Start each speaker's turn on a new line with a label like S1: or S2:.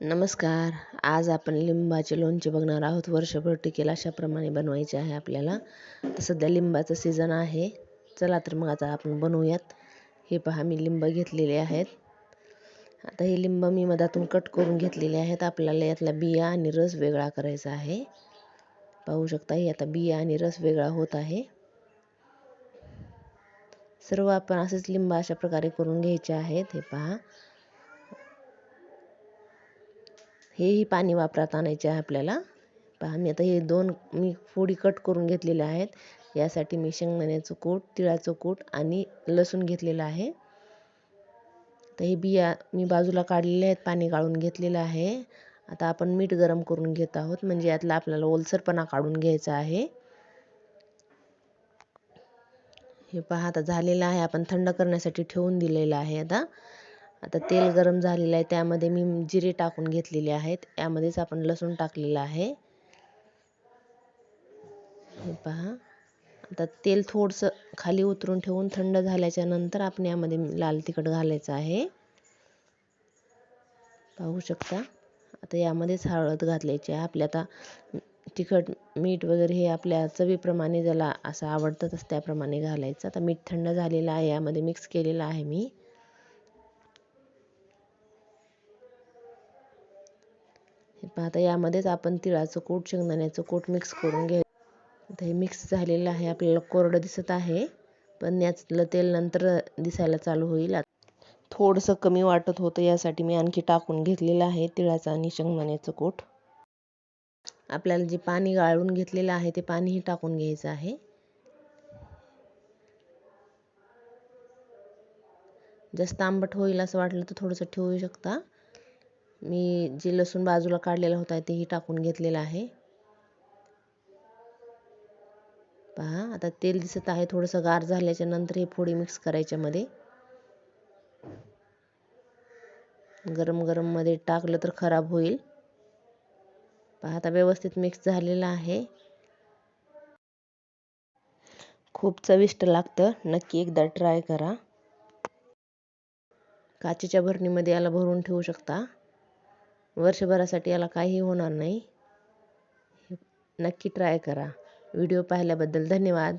S1: नमस्कार. आज आपण लिंबाचे लोणचे बघणार आहोत. वर्षभर टिकेल अशाप्रमाणे बनवायचे आहे आपल्याला. तर सध्या लिंबाचं सीझन आहे. चला तर मग आता आपण बनवूयात. हे पहा मी लिंब घेतलेले आहेत. आता हे लिंब मी मधातून कट करून घेतलेले आहेत. आपल्याला यातला बिया आणि रस वेगळा करायचा आहे. पाहू शकता हे आता बिया आणि रस वेगळा होत आहे. सर्व आपण असेच लिंब अशा प्रकारे करून घ्यायचे आहेत. हे पहा. हेही पाणी वापरात आणायचे आहे आपल्याला. पहा मी आता हे दोन मी फोडी कट करून घेतलेल्या आहेत. यासाठी मी शेंगदाण्याचं कूट तिळाचं कूट आणि लसूण घेतलेलं आहे. तर हे बिया मी बाजूला काढलेले आहेत पाणी काढून घेतलेलं आहे. आता आपण मीठ गरम करून घेत आहोत. म्हणजे यातला आपल्याला ओलसरपणा काढून घ्यायचा आहे. हे पहा आता झालेलं आहे. आपण थंड करण्यासाठी ठेवून दिलेलं आहे आता. आता तेल गरम झालेलं आहे त्यामध्ये मी जिरे टाकून घेतलेले आहेत. यामध्येच आपण लसूण टाकलेलं आहे. हे पहा. आता तेल थोडंसं खाली उतरून ठेवून थंड झाल्याच्यानंतर आपण यामध्ये लाल तिखट घालायचं आहे. पाहू शकता. आता यामध्येच हळद घातल्याची आहे. आपल्या आता तिखट मीठ वगैरे हे आपल्या चवीप्रमाणे ज्याला असं आवडतंच त्याप्रमाणे घालायचं. आता मीठ थंड झालेलं आहे यामध्ये मिक्स केलेलं आहे मी. आता यामध्येच आपण तिळाचं कूट शेंगदाण्याचं कूट मिक्स करून घे आता हे मिक्स झालेलं आहे. आपल्याला कोरडं दिसत आहे पण यातलं तेल नंतर दिसायला चालू होईल. थोडंसं कमी वाटत होतं यासाठी मी आणखी टाकून घेतलेलं आहे तिळाचं आणि शेंगदाण्याचं कूट. आपल्याला जे पाणी गाळून घेतलेलं आहे ते पाणीही टाकून घ्यायचं आहे. जास्त आंबट होईल असं वाटलं तर थोडंसं ठेवू शकता. मी जे लसूण बाजूला काढलेला होता तेही टाकून घेतलेलं आहे. पहा आता तेल दिसत आहे थोडंसं गार झाल्याच्यानंतर हे फोडी मिक्स करायच्यामध्ये गरम गरममध्ये टाकलं तर खराब होईल. पहा आता व्यवस्थित मिक्स झालेलं आहे. खूप चविष्ट लागतं. नक्की एकदा ट्राय करा. काचेच्या भरणीमध्ये याला भरून ठेवू शकता. वर्षभरासाठी याला काही होणार नाही. नक्की ट्राय करा. व्हिडिओ पाहिल्याबद्दल धन्यवाद.